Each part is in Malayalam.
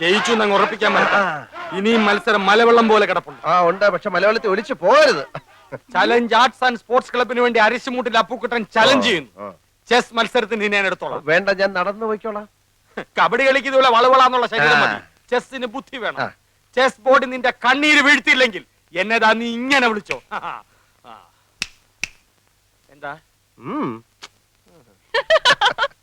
ജയിച്ചു എന്നങ്ങ് ഉറപ്പിക്കാൻ പറ്റാ ഇനിയും മത്സരം മലവെള്ളം പോലെ കിടപ്പുണ്ട്. ആ ഉണ്ട്. പക്ഷെ മലയാളത്തിൽ ഒലിച്ചു പോകരുത്. ചലഞ്ച് ആർട്സ് ആൻഡ് സ്പോർട്സ് ക്ലബിന് വേണ്ടി അരിശുമൂട്ടിൽ അപ്പുക്കുട്ടൻ ചലഞ്ച് ചെയ്യുന്നു. ചെസ് മത്സരത്തിന് ഇനി ഞാൻ എടുത്തോളാം. വേണ്ട ഞാൻ നടന്നു പോയിക്കോളാം. കബഡി കളിക്ക് ഇതുപോലെ വളവളാന്നുള്ള ശരീരം. മതി. ചെസ്സിന് ബുദ്ധി വേണം. ചെസ് ബോർഡ് നിന്റെ കണ്ണീര് വീഴ്ത്തിയില്ലെങ്കിൽ എന്നതാ നീ ഇങ്ങനെ വിളിച്ചോ. എന്താ?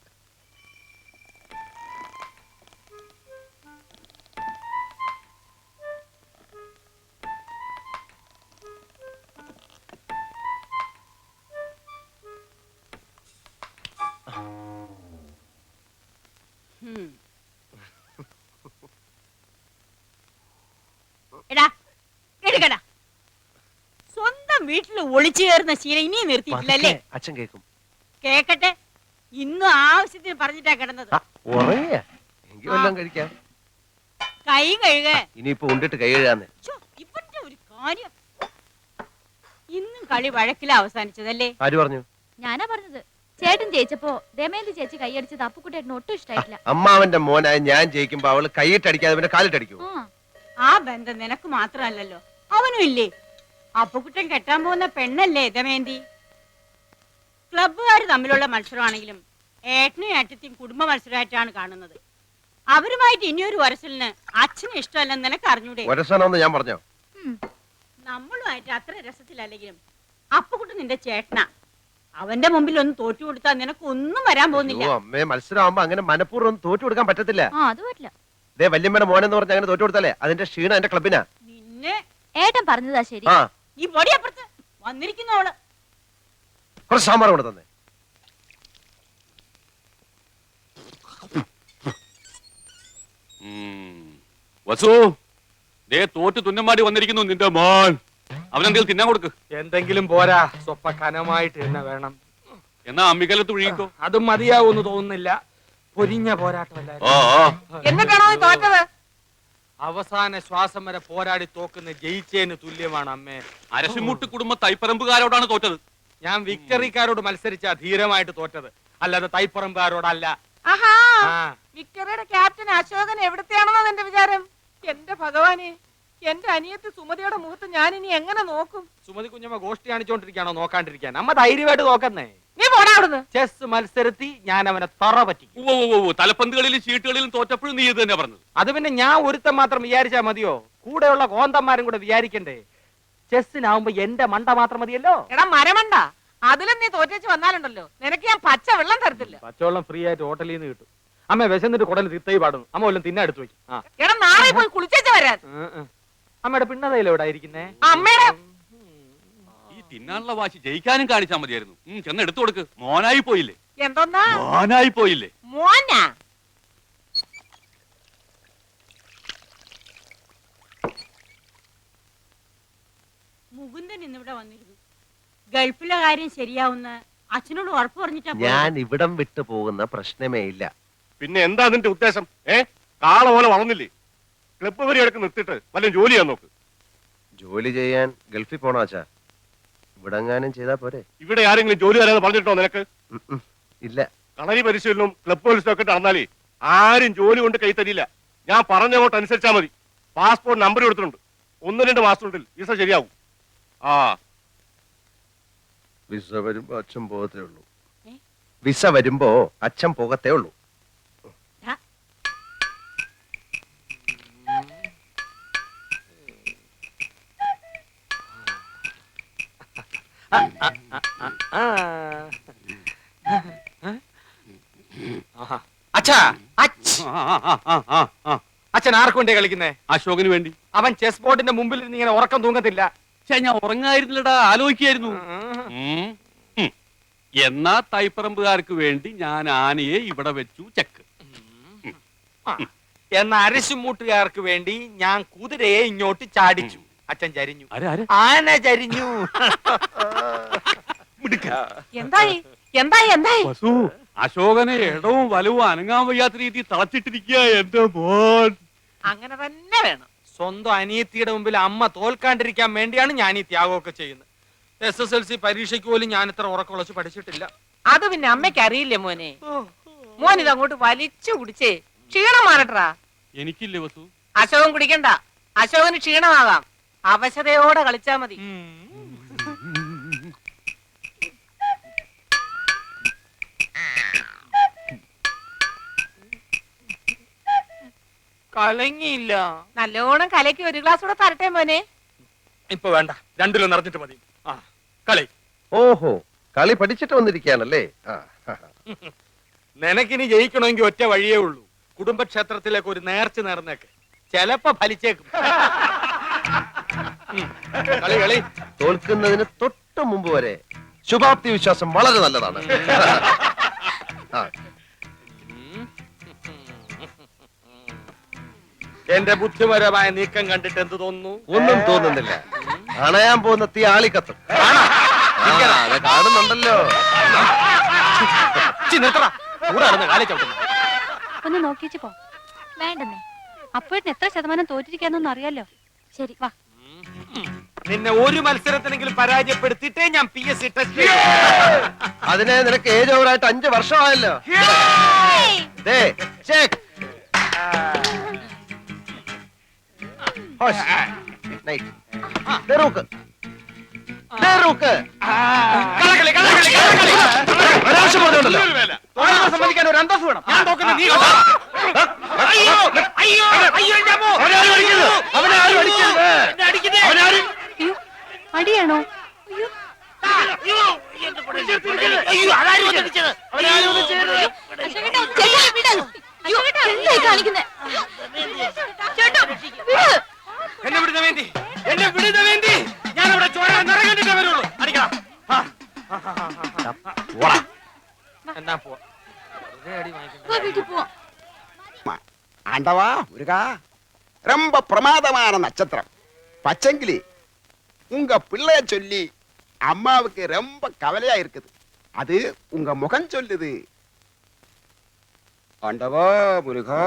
എടാ എടുക്കടാ. സ്വന്തം വീട്ടിൽ ഒളിച്ചു കയറുന്ന ശീലം ഇനിയും നിർത്തിയിട്ടില്ലല്ലേ? അച്ഛൻ കേക്കും. കേക്കട്ടെ. ഇന്നും ആവശ്യത്തിന് പറഞ്ഞിട്ടാ കിടന്നത്. ഉറങ്ങിയ. വല്ലതും കഴിക്കാം. കൈ കഴുക. ഇനിയിപ്പോ ഉണ്ടിട്ട് കൈ കഴുകാന്ന്. ഇവന്റെ ഒരു കാര്യം. ഇന്നും കളി വഴക്കില അവസാനിച്ചതല്ലേ? ആര് പറഞ്ഞു? ഞാനാ പറഞ്ഞത്. ചേട്ടൻ ജയിച്ചപ്പോ ദമയന്തി ചേച്ചി കൈയടിച്ചത് അപ്പുക്കുട്ടേട്ടന് ഒട്ടും ഇഷ്ടായിട്ടില്ല. അമ്മാവന്റെ മോനായ ഞാൻ ജയിക്കുമ്പോ അവൾ കൈയിട്ടടിക്കാതെ പിന്നെ കാലിട്ടടിക്കൂ ആ ബന്ധം നിനക്ക് മാത്രമല്ലല്ലോ. അവനും ഇല്ലേ? അപ്പുകുട്ടൻ കെട്ടാൻ പോകുന്ന പെണ്ണല്ലേ ഇതമേന്തി ക്ലബ്ബുകാർ തമ്മിലുള്ള മത്സരമാണെങ്കിലും ഏട്ടനും ഏട്ടത്തെയും കുടുംബ മത്സരമായിട്ടാണ് കാണുന്നത്. അവരുമായിട്ട് ഇനിയൊരു വരസലിന് അച്ഛന് ഇഷ്ടമല്ലെന്ന് നിനക്ക് അറിഞ്ഞൂടെ? ഞാൻ പറഞ്ഞോ. നമ്മളുമായിട്ട് അത്ര രസത്തിലല്ലെങ്കിലും അപ്പുകുട്ടൻ നിന്റെ ചേട്ടനാ. അവന്റെ മുമ്പിൽ ഒന്ന് തോറ്റു കൊടുത്താൽ നിനക്ക് ഒന്നും വരാൻ പോകുന്നില്ല. അമ്മേ മത്സരമാകുമ്പോ അങ്ങനെ മനഃപൂർവം തോറ്റു കൊടുക്കാൻ പറ്റത്തില്ല. ആ അത് പറ്റില്ല. ദേ വല്യമ്മയുടെ മോനെന്ന് പറഞ്ഞ അങ്ങനെ തോറ്റു കൊടുത്താലേ അതിന്റെ ക്ഷീണം എന്റെ ക്ലബിനാ. നിന്നെ ഏട്ടൻ പറഞ്ഞതാ ശരി. ആ. ഈ പൊടി അപ്പുറത്ത് വന്നിരിക്കുന്നു അവൾ. കുറച്ച് സാമ്പാർ കൊണ്ട് തന്നെ. വസു ദേ തോറ്റ് തുന്നമാടി വന്നിരിക്കുന്നു നിന്റെ മോൻ. അവനെന്തെങ്കിലും തിന്നാൻ കൊടുക്ക്. എന്തെങ്കിലും പോരാ. സ്വപ്പ കനമായിട്ട് തന്നെ വേണം. എന്നാ അമ്മികലത്ത് ഒഴുകിക്കോ അതും മതിയാവൂന്ന് തോന്നുന്നില്ല. പൊരിഞ്ഞ ഓ പോരാട്ടമല്ലായിരുന്നു ഓ. എന്നിട്ടാണോ നീ തോറ്റത്? അവസാന ശ്വാസം വരെ പോരാടി തോക്കുന്ന ജയിച്ചേന് തുല്യമാണ് അമ്മേ. അരശിമുട്ട് കുടുംബ തൈപ്പറമ്പുകാരോടാണ് തോറ്റത്. ഞാൻ വിക്ടറിക്കാരോട് മത്സരിച്ച ധീരമായിട്ട് തോറ്റത്. അല്ലാതെ തൈപ്പറമ്പുകാരോടല്ല. ആഹാ. ആ. വിക്ടറിയുടെ ക്യാപ്റ്റൻ അശോകൻ എവിടത്തെയാണെന്നോ എന്റെ വിചാരം? എന്റെ ഭഗവാനെ എന്റെ അനിയത്തി സുമതിയുടെ മുഖത്ത് ഞാൻ ഇനി എങ്ങനെ നോക്കും? സുമതി കുഞ്ഞമ്മ ഗോഷ്ടി കാണിച്ചോണ്ടിരിക്കാണോ നോക്കാണ്ടിരിക്കാൻ? അമ്മ ധൈര്യമായിട്ട് നോക്കുന്നേ. നീ പോടാ അവിടുന്ന്. ചെസ് മത്സരത്തിൽ ഞാൻ അവനെ തറ പറ്റിക്കും. ഉവ്വ് ഉവ്വ് ഉവ്വ്. തലപ്പന്തുകളിലും ചീട്ടുകളിലും തോറ്റപ്പോഴും നീ ഇത് തന്നെ പറഞ്ഞത്. അത് പിന്നെ ഞാൻ ഒരുത്തൻ മാത്രം വിചാരിച്ചാ മതിയോ? കൂടെയുള്ള കോന്തന്മാരും കൂടെ വിചാരിക്കണ്ടേ? ചെസ്സിനാവുമ്പോ എന്റെ മണ്ട മാത്രം മതിയല്ലോ? എടാ മരമണ്ട. അതിലും നീ തോറ്റേച്ച് വന്നാലുണ്ടല്ലോ. നിനക്ക് ഞാൻ പച്ച വെള്ളം തരത്തില്ല. പച്ചവെള്ളം ഫ്രീ ആയിട്ട് ഹോട്ടലിൽ നിന്ന് കിട്ടും. അമ്മ വിശന്നിട്ട് കുടലിൽ തിത്തൈ പാടുന്നു. അമ്മ വല്ലതും തിന്നെ എടുത്തു വെക്കും. ആ. എടാ നാളെ പോയി കുളിച്ചേച്ച് വരാൻ. ഉം, ഉം. അമ്മയുടെ പിണ്ണതയില ഇരിക്കുന്നേ അമ്മയുടെ തിന്നാനുള്ള വാശി. ജയിക്കാനും കാണിച്ചാൽ മതിയായിരുന്നു. ഉം, ചെന്ന് എടുത്തു കൊടുക്ക്. മോനായി പോയില്ലേ? എന്തോന്നാ? മോനായി പോയില്ലേ? മോനാ? മുകുന്ദൻ ഇന്നിവിടെ വന്നിരുന്നു. ഗൾഫിലെ കാര്യം ശരിയാവുന്ന അച്ഛനോട് ഉറപ്പ് പറഞ്ഞിട്ടാ പോയത്. ഞാൻ ഇവിടം വിട്ടു പോകുന്ന പ്രശ്നമേ ഇല്ല. പിന്നെ എന്താ നിന്റെ ഉദ്ദേശം? ഏ? കാള പോലെ വളർന്നില്ലേ? ക്ലബ്ബ് പരിപാടിയൊക്കെ നിർത്തിയിട്ട് വല്ല ജോലി ചെയ്യാൻ നോക്ക്. ജോലി ചെയ്യാൻ ഗൾഫിൽ പോണോ അച്ഛാ? ഇവിടെങ്ങാനും ചെയ്താ പോരെ. ഇവിടെ ആരെങ്കിലും ജോലി തരാതെ പറഞ്ഞിട്ടോ നിനക്ക്? ഉം, ഉം. ഇല്ല. കളരി പരിശീലനവും ക്ലബ് പോലീസൊക്കെ ഒക്കെ നടന്നാലേ ആരും ജോലി കൊണ്ട് കൈ തരില്ല. ഞാൻ പറഞ്ഞങ്ങോട്ട് അനുസരിച്ചാ മതി. പാസ്പോർട്ട് നമ്പർ കൊടുത്തിട്ടുണ്ട്. ഒന്ന് രണ്ട് മാസത്തിനുള്ളിൽ വിസ ശരിയാവും. ആ. വിസ വരുമ്പോ അച്ഛൻ പോകത്തേ ഉള്ളൂ. ഏ? വിസ വരുമ്പോ അച്ഛൻ പോകത്തേ ഉള്ളൂ. അച്ഛാ. അച്ഛൻ ആർക്കു വേണ്ടി കളിക്കുന്നേ? അശോകന് വേണ്ടി. അവൻ ചെസ് ബോർഡിന്റെ മുമ്പിൽ ഇരുന്ന് ഇങ്ങനെ ഉറക്കം തൂങ്ങത്തില്ല. പക്ഷെ ഞാൻ ഉറങ്ങായിരുന്നില്ലടാ ആലോചിക്കായിരുന്നു. എന്നാ തൈപ്പറമ്പുകാർക്ക് വേണ്ടി ഞാൻ ആനയെ ഇവിടെ വെച്ചു ചെക്ക്. എന്ന അരശുമൂട്ടുകാർക്ക് വേണ്ടി ഞാൻ കുതിരയെ ഇങ്ങോട്ട് ചാടിച്ചു. അച്ഛൻ ചരിഞ്ഞു. ആന ചരിഞ്ഞു. എന്തായി? എന്തായി? എന്തായി? വസു അശോകനെ ഇടവും വലവും അനങ്ങാൻ വയ്യാത്ത രീതി തളച്ചിട്ടിരിക്കുക എന്റെ മോൻ. അങ്ങനെ തന്നെ വേണം. സ്വന്തം അനിയത്തിയുടെ മുമ്പിൽ അമ്മ തോൽക്കാണ്ടിരിക്കാൻ വേണ്ടിയാണ് ഞാൻ ഈ ത്യാഗമൊക്കെ ചെയ്യുന്നത്. എസ് എസ് എൽ സി പരീക്ഷയ്ക്ക് പോലും ഞാൻ ഇത്ര ഉറക്കുളച്ച് പഠിച്ചിട്ടില്ല. അത് പിന്നെ അമ്മയ്ക്ക് അറിയില്ലേ മോനെ? മോൻ ഇത് അങ്ങോട്ട് വലിച്ചു കുടിച്ചേ. ക്ഷീണം മാറട്ടാ എനിക്കില്ലേ വസു? അശോകൻ കുടിക്കണ്ട. അശോകന് ക്ഷീണമാകാം. അവശതയോടെ കളിച്ചാ മതി. കലങ്ങിയില്ല. നല്ലോണം കലക്കി ഒരു ഗ്ലാസ് കൂടെ തരട്ടെ മോനെ. ഇപ്പൊ വേണ്ട. രണ്ടിലും നിറഞ്ഞിട്ട് മതി. ആ കളി. ഓഹോ കളി പഠിച്ചിട്ട് വന്നിരിക്കാനല്ലേ ആ ആ, ആ. നിനക്കിനി ജയിക്കണമെങ്കിൽ ഒറ്റ വഴിയേ ഉള്ളൂ. കുടുംബക്ഷേത്രത്തിലേക്ക് ഒരു നേർച്ച നേർന്നേക്ക്. ചെലപ്പോ ഫലിച്ചേക്കും. ഉം. കളി കളി. തോൽക്കുന്നതിന് തൊട്ട് മുമ്പ് വരെ ശുഭാപ്തി വിശ്വാസം വളരെ നല്ലതാണ്. ആ, എന്റെ ബുദ്ധിപരമായ നീക്കം കണ്ടിട്ട് എന്ത് തോന്നുന്നു? ഒന്നും തോന്നുന്നില്ല. അണയാൻ പോകുന്ന തീ ആളിക്കത്തും. അത് കാണുന്നുണ്ടല്ലോ. ഒന്ന് നോക്കിച്ചു പോ. വേണ്ടെന്നേ. അപ്പോഴത്തിന് എത്ര ശതമാനം തോറ്റിരിക്കാന്നൊന്നും അറിയാലോ. ശരി വാ. നിന്നെ ഒരു മത്സരത്തിനെങ്കിലും പരാജയപ്പെടുത്തിട്ടേ ഞാൻ പി എസ് സി ടെസ്റ്റ് അതിനെ നിനക്ക് ഏജ് ഓവറായിട്ട് അഞ്ചു വർഷമായല്ലോ. ദേ, check. സമ്മതിക്കാൻ ഒരു അന്തസ് വേണം. ഞാൻ തോക്കുന്നത് നീ? അയ്യോ അയ്യോ അയ്യോ അവനെ ആരും അടിക്കരുത്. അവനെ ആരും അടിയാണോ? ചെയ്യരുത്. ചേട്ടാ, വിട്. അശോകേട്ടാ, എന്തായി കാണിക്കുന്നെ? ചേട്ടാ, വിട്. എന്നെ വിടുന്ന വേണ്ടി എന്നെ വിടുന്ന വേണ്ടി ഞാൻ ഇവിടെ ചോര നിറകണ്ടിട്ടേ വരുള്ളൂ അടിക്കണം ആ. പോടാ. എന്നാ പോവാ വെറുതെ അടി വാങ്ങിക്കണ്ട. വാ, വീട്ടിൽ പോവാം ஆண்டவா முருகா ரொம்ப பிரமாதமான நட்சத்திரம் பச்சங்கிளி உங்க பிள்ளைய சொல்லி அம்மாவுக்கு ரொம்ப கவலையா இருக்குது அது உங்க முகம் சொல்லுது ஆண்டவா முருகா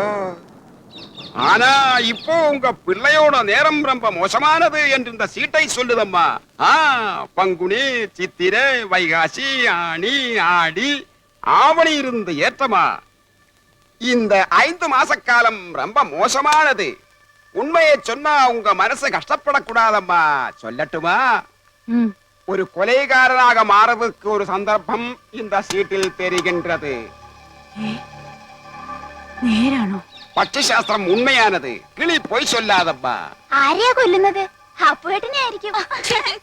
ஆனா இப்போ உங்க பிள்ளையோட நேரம் ரொம்ப மோசமானது என்று இந்த சீட்டை சொல்லுதம்மா. ஆ பங்குனி சித்திரை வைகாசி ஆணி ஆடி ஆவணி இருந்து ஏற்றமா? இந்த ஐந்து மாச காலம் ரொம்ப மோசமானது. உண்மையை சொன்னா உங்க மனசு கஷ்டப்படக்கூடாதம்மா. சொல்லட்டுமா? ஒரு கொலைகாரனாக மாறதுக்கு ஒரு சந்தர்ப்பம் இந்த சீட்டில் தெரிகின்றது. நேரானோ? പക്ഷിശാസ്ത്രം ഉണ്മയാനത് കിളി പൊയ് சொல்லாதம்மா ആരെയാ കൊല്ലുന്നത് അപ്പുവേട്ടനെ ആയിരിക്കും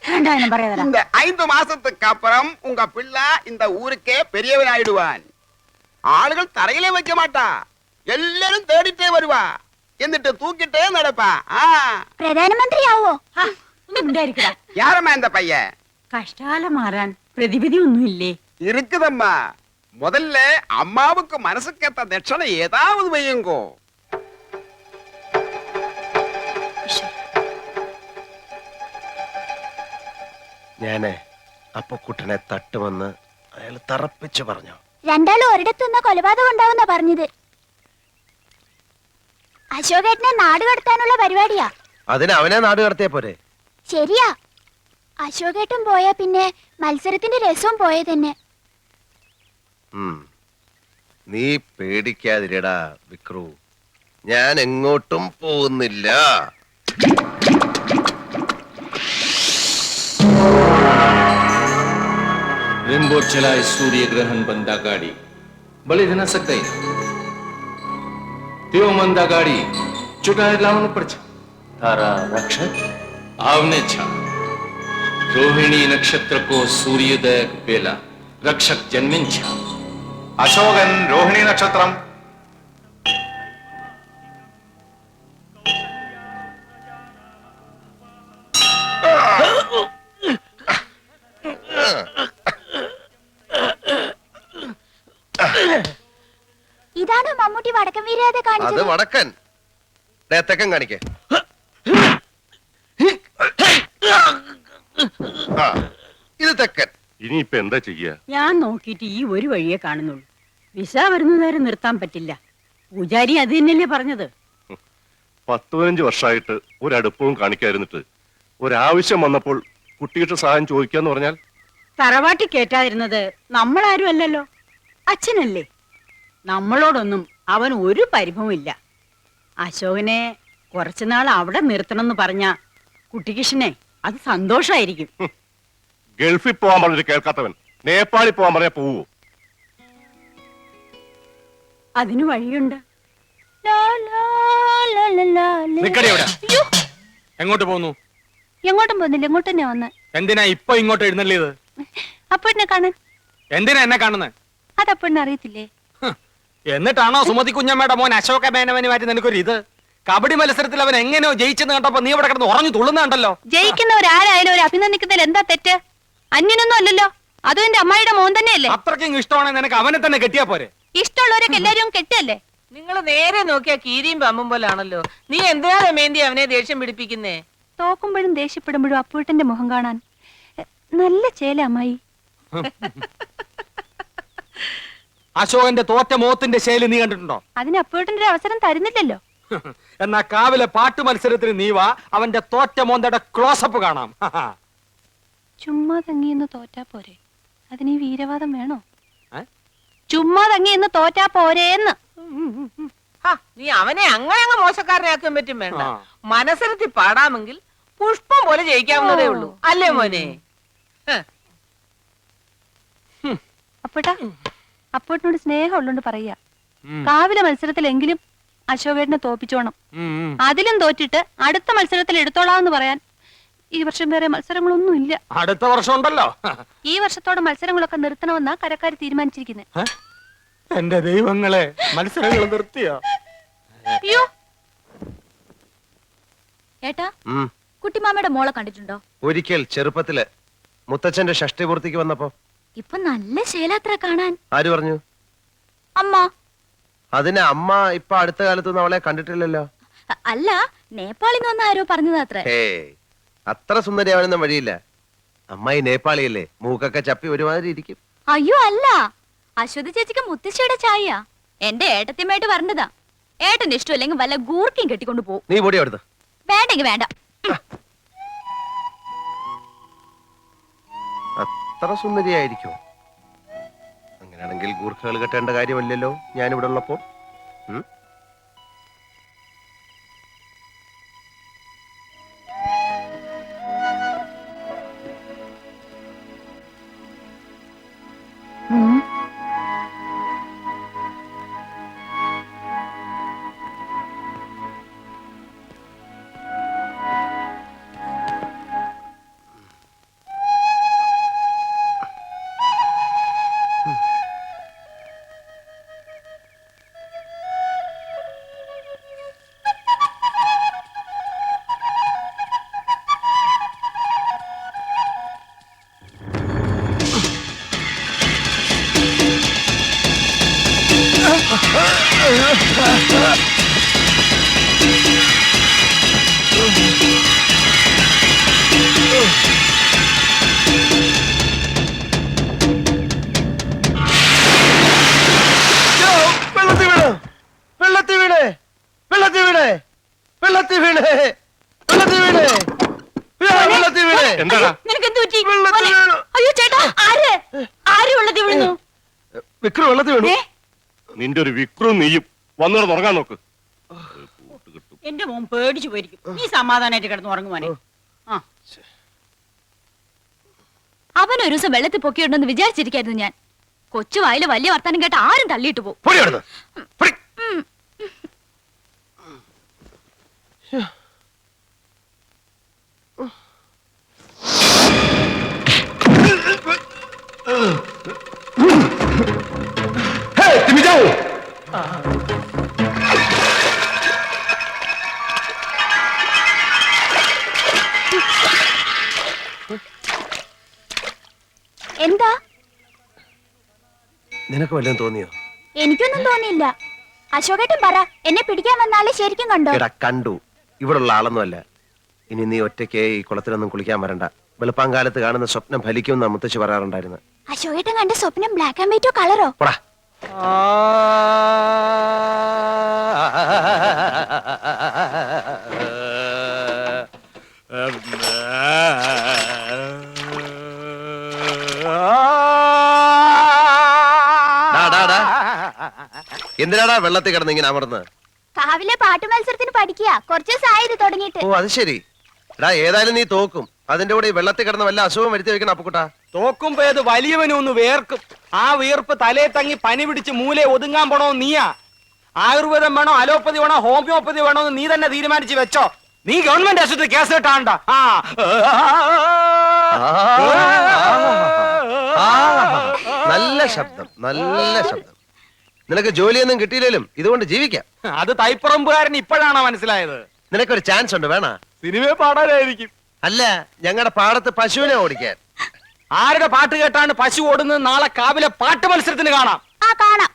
വേണ്ട എന്നും പറയാതല്ല இந்த ஐந்து மாசத்துக்கு அப்புறம் உங்க பிள்ளை இந்த ஊருக்கே பெரியவனாயிடுவான் ஆளுகள் தரையிலே வைக்க மாட்டா எல்லாரும் தேடிட்டே வருவா എന്നിട്ട് தூக்கிட்டே நடப்பா ஆ പ്രധാനമന്ത്രിയാവോ ഒന്നും ഉണ്ടായിരിക്കടാ யாரம்மா இந்த பையன் കഷ്ടകാലം മാറാൻ പ്രതിവിധി ഒന്നുമില്ലേ இருக்குதம்மா முதல்ல அம்மாவுக்கு மனசுக்கேத்த தட்சணை ஏதாவது வையுங்கோ ഞാൻ അപ്പൊ കുട്ടനെ തട്ടുമെന്ന് അയാൾ തറപ്പിച്ചു പറഞ്ഞു. രണ്ടാളും ഒരിടത്തുനിന്ന് കൊലപാതകം ഉണ്ടാവുന്ന പറഞ്ഞത്. അശോകേട്ടനെ നാട് കടത്താനുള്ള പരിപാടിയാ. അതിന് അവനെ നാട് കടത്തിയ പോരെ? ശരിയാ. അശോകേട്ടൻ പോയാ പിന്നെ മത്സരത്തിന്റെ രസവും പോയ തന്നെ. നീ പേടിക്കാതിരടാ വിക്രു. ഞാൻ എങ്ങോട്ടും പോകുന്നില്ല. રિમ્બોચલાએ સૂર્યગ્રહણ બંદાગાડી બળે ધના સકતાઈ તેઓ મંદાગાડી ચૂંટાય લાવવાનું પડશે તારા રક્ષક આવને છા રોહિણી નક્ષત્ર કો સૂર્યોદય પેલા રક્ષક જન્મીન છા અશોકન રોહિણી નક્ષત્રમ ഇതാണോ മമ്മൂട്ടി വടക്കൻ വീരാതെ അത് കാണിച്ചത് വടക്കൻ. ദേ, തെക്കൻ കാണിക്കേ. ആ, ഇത് തെക്കൻ. ഇനിയിപ്പൊ എന്താ ചെയ്യാ? ഞാൻ നോക്കിയിട്ട് ഈ ഒരു വഴിയെ കാണുന്നുള്ളൂ. വിസ വരുന്നതുവരെ നിർത്താൻ പറ്റില്ല. പൂജാരി അത് തന്നെയല്ലേ പറഞ്ഞത്? പത്ത് പതിനഞ്ച് വർഷമായിട്ട് ഒരടുപ്പവും കാണിക്കാതിരുന്നിട്ട് ഒരാവശ്യം വന്നപ്പോൾ കുട്ടിയുടെ സഹായം ചോദിക്കാന്ന് പറഞ്ഞാൽ? തറവാട്ടി കേറ്റാതിരുന്നത് നമ്മളാരും അല്ലല്ലോ. അച്ഛനല്ലേ? നമ്മളോടൊന്നും അവൻ ഒരു പരിഭവുമില്ല. അശോകനെ കുറച്ചുനാൾ അവിടെ നിർത്തണമെന്ന് പറഞ്ഞ കുട്ടികൃഷ്ണനെ അത് സന്തോഷായിരിക്കും. ഗൾഫിൽ പോവാൻ പറഞ്ഞിട്ട് കേൾക്കാത്തവൻ നേപ്പാളിൽ പോവാൻ പറഞ്ഞാൽ പോവോ? അതിന് വഴിയുണ്ട്. നിക്കടി അവിടെ. അയ്യോ, എങ്ങോട്ട് പോന്നു? എങ്ങോട്ടും പോകുന്നില്ല ഇങ്ങോട്ട് തന്നെ വന്ന്? എന്തിനാ ഇപ്പൊ ഇങ്ങോട്ട് എഴുന്നള്ളിയത്? അപ്പോഴിനെ കാണാൻ? എന്തിനാ എന്നെ കാണുന്നത് അത് അപ്പോഴിനെ അറിയത്തില്ലേ? എന്നിട്ടാണോ സുമതി കുഞ്ഞമ്മയുടെ മോൻ അശോക മേനവന് മാറ്റി നിനക്കൊരു ഇത്? കബഡി മത്സരത്തിൽ അവൻ എങ്ങനെയോ ജയിച്ചെന്ന് കണ്ടപ്പോ നീ ഇവിടെ കിടന്ന് ഉറഞ്ഞു തുള്ളുന്നുണ്ടല്ലോ ജയിക്കുന്നവരാരായാലും ഒരു അഭിനന്ദിക്കുന്നതിൽ എന്താ തെറ്റ്? അന്യനൊന്നും അല്ലല്ലോ. അതും എന്റെ അമ്മായിയുടെ മോൻ തന്നെയല്ലേ? അത്രയ്ക്കും ഇഷ്ടമാണെങ്കിൽ നിനക്ക് അവനെ തന്നെ കെട്ടിയാ പോരെ. ഇഷ്ടമുള്ളവരൊക്കെ എല്ലാരും കെട്ടിയല്ലേ നിങ്ങൾ നേരെ നോക്കിയാ കീരിയും പമ്പും പോലാണല്ലോ. നീ എന്തിനാ രമേന്തി അവനെ ദേഷ്യം പിടിപ്പിക്കുന്നേ? തോക്കുമ്പോഴും ദേഷ്യപ്പെടുമ്പോഴും അപ്പൂട്ടന്റെ മുഖം കാണാൻ നല്ല ചേല അമ്മായി. അശോകന്റെ തോറ്റ മോത്തിന്റെ ശൈലി നീ കണ്ടിട്ടുണ്ടോ? അതിന് അപ്പൂട്ടന്റെ ഒരു അവസരം തരുന്നില്ലല്ലോ. എന്നാ കാവിലെ പാട്ട് മത്സരത്തിന് നീവാ അവന്റെ തോറ്റ മോന്തയുടെ ക്ലോസപ്പ് കാണാം. ചുമ്മാ തങ്ങിയെന്ന് തോറ്റാ പോരെ. അതിന് ഈ വീരവാദം വേണോ? ചുമ്മാ തങ്ങിയെന്ന് തോറ്റാ പോരേന്ന് നീ അവനെ അങ്ങനെ അങ്ങ് മോശക്കാരനാക്കാൻ പറ്റും വേണ്ട. മനസ്സിലത്തി പാടാമെങ്കിൽ പുഷ്പം പോലെ ജയിക്കാവുന്നതേ ഉള്ളൂ. അല്ലേ മോനെ? അപ്പോട്ടാ അപ്പോട്ടിനോട് സ്നേഹം ഉള്ളോണ്ട് പറയാ കാവിലെ മത്സരത്തിലെങ്കിലും അശോകേട്ടനെ തോപ്പിച്ചോണം. അതിലും തോറ്റിട്ട് അടുത്ത മത്സരത്തിൽ എടുത്തോളാന്ന് പറയാൻ ഈ വർഷം വേറെ മത്സരങ്ങളൊന്നും ഇല്ല. അടുത്ത വർഷം ഉണ്ടല്ലോ. ഈ വർഷത്തോടെ മത്സരങ്ങളൊക്കെ നിർത്തണമെന്നാ കരക്കാർ തീരുമാനിച്ചിരിക്കുന്നത് എന്റെ ദൈവങ്ങളെ മത്സരങ്ങൾ നിർത്തിയോ? അയ്യോ. ഏട്ടാ കുട്ടിമാമയുടെ മോളെ കണ്ടിട്ടുണ്ടോ? ഒരിക്കൽ ചെറുപ്പത്തിൽ മുത്തച്ഛന്റെ ഷഷ്ടിപൂർത്തിക്ക് വന്നപ്പോ ഇപ്പൊ നല്ല ശേലാത്ര കാണാൻ. ആര് പറഞ്ഞു? അമ്മ. അതിന് അമ്മ ഇപ്പൊ അടുത്ത കാലത്തൊന്നും അവളെ കണ്ടിട്ടില്ലല്ലോ. അല്ല നേപ്പാളിൽ നിന്ന് ആരോ പറഞ്ഞതാത്രേ ഹേ അത്ര സുന്ദരിയാവാനൊന്നും വഴിയില്ല. അമ്മായി നേപ്പാളിയല്ലേ മൂക്കൊക്കെ ചപ്പി ഒരുമാതിരി ഇരിക്കും. അയ്യോ അല്ല. അശ്വതി ചേച്ചിക്ക് മുത്തശ്ശിയുടെ ചായ എന്റെ ഏട്ടത്തിയമ്മയായിട്ട് പറഞ്ഞതാ. ഏട്ടന് ഇഷ്ടമില്ലെങ്കിൽ വല്ല ഗൂർക്കയും കെട്ടിക്കൊണ്ട് പോകും നീ പൊടി അവിടുത്തെ വേണ്ടെങ്കി വേണ്ട. അത്ര സുന്ദരിയായിരിക്കും അങ്ങനെയാണെങ്കിൽ ഗൂർഖകൾ കെട്ടേണ്ട കാര്യമല്ലല്ലോ ഞാനിവിടെ ഉള്ളപ്പോ വെള്ളത്തിൽ വീണ്. വെള്ളത്തിൽ വീണ്. യ്യോ, വെള്ളത്തിൽ വീണ്. എന്താടാ? നിനക്ക് എന്ത് പറ്റി? വെള്ളത്തിൽ മോനെ, വീണു. അയ്യോ ചേട്ടാ ആര്? ആര് വെള്ളത്തിൽ വീഴുന്നു വിക്രു വെള്ളത്തിൽ വീണു. ഏ? നിന്റെ ഒരു വിക്രവും നീയും. വന്നിടന്ന് ഉറങ്ങാൻ നോക്ക്. എന്റെ മോൻ പേടിച്ചു പോയിരിക്കും. നീ സമാധാനായിട്ട് കിടന്നു ഉറങ്ങുവാനെ ആ. അവൻ ഒരു ദിവസം വെള്ളത്തിൽ പൊക്കിയുണ്ടെന്ന് വിചാരിച്ചിരിക്കായിരുന്നു ഞാൻ. കൊച്ചു വായിൽ വലിയ വർത്താനം കേട്ട് ആരും തള്ളിയിട്ട് പോകും. പൊടി അവിടുന്ന്. പൊടി. ഹേ, തിമ്മി जाओ. എന്താ? നിനക്ക് വല്ലതും തോന്നിയോ? എനിക്കൊന്നും തോന്നിയില്ല. അശോകേട്ടൻ പറ എന്നെ പിടിക്കാൻ വന്നാലേ ശരിക്കും കണ്ടോ? എടാ കണ്ടു. ഇവിടുള്ള ആളൊന്നുമല്ല ഇനി നീ ഒറ്റയ്ക്ക് ഈ കുളത്തിലൊന്നും കുളിക്കാൻ വരണ്ട. വെളുപ്പാങ്കാലത്ത് കാണുന്ന സ്വപ്നം ഫലിക്കുമെന്ന് മുത്തശ്ശി പറയാറുണ്ടായിരുന്നു. അശോകേട്ടൻ കണ്ട സ്വപ്നം ബ്ലാക്ക് ആൻഡ് വൈറ്റോ കളറോ പോടാ. ഡാ, ഡാ, ഡാ. എന്തിനാടാ വെള്ളത്തിൽ കിടന്ന് ഇങ്ങനെ അമർന്ന്? കാ കാവിലെ പാട്ട് മത്സരത്തിന് പഠിക്കുക. കുറച്ച് ദിവസമായി ഇത് തുടങ്ങിയിട്ട്. ഓ അത് ശരി. എടാ ഏതായാലും നീ തോക്കും. അതിന്റെ കൂടെ ഈ വെള്ളത്തിൽ കിടന്ന വല്ല അസുഖം വരുത്തി വെക്കണം അപ്പുക്കുട്ടാ. തോക്കുമ്പോ ഏത് വലിയവനും ഒന്ന് വേർക്കും. ആ വീർപ്പ് തലേ തങ്ങി പനി പിടിച്ച് മൂലെ ഒതുങ്ങാൻ പോണോ നീയാ? ആയുർവേദം വേണോ അലോപ്പതി വേണോ ഹോമിയോപ്പതി വേണോ എന്ന് നീ തന്നെ തീരുമാനിച്ച് വെച്ചോ. നീ ഗവൺമെന്റ് ആശുപത്രി കേസ് കിട്ടാണ്ട. ആ. ആ, നല്ല ശബ്ദം നല്ല ശബ്ദം. നിനക്ക് ജോലിയൊന്നും കിട്ടിയില്ലേലും ഇതുകൊണ്ട് ജീവിക്കാം. അത് തൈപ്പറമ്പുകാരൻ ഇപ്പോഴാണോ മനസ്സിലായത്? നിനക്കൊരു ചാൻസ് ഉണ്ട് വേണ? സിനിമയെ പാടാനായിരിക്കും. അല്ല ഞങ്ങളുടെ പാടത്ത് പശുവിനെ ഓടിക്കാൻ. ആരുടെ പാട്ട് കേട്ടാണ് പശു ഓടുന്നത്? നാളെ കാവിലെ പാട്ട് മത്സരത്തിന് കാണാം. ആ കാണാം.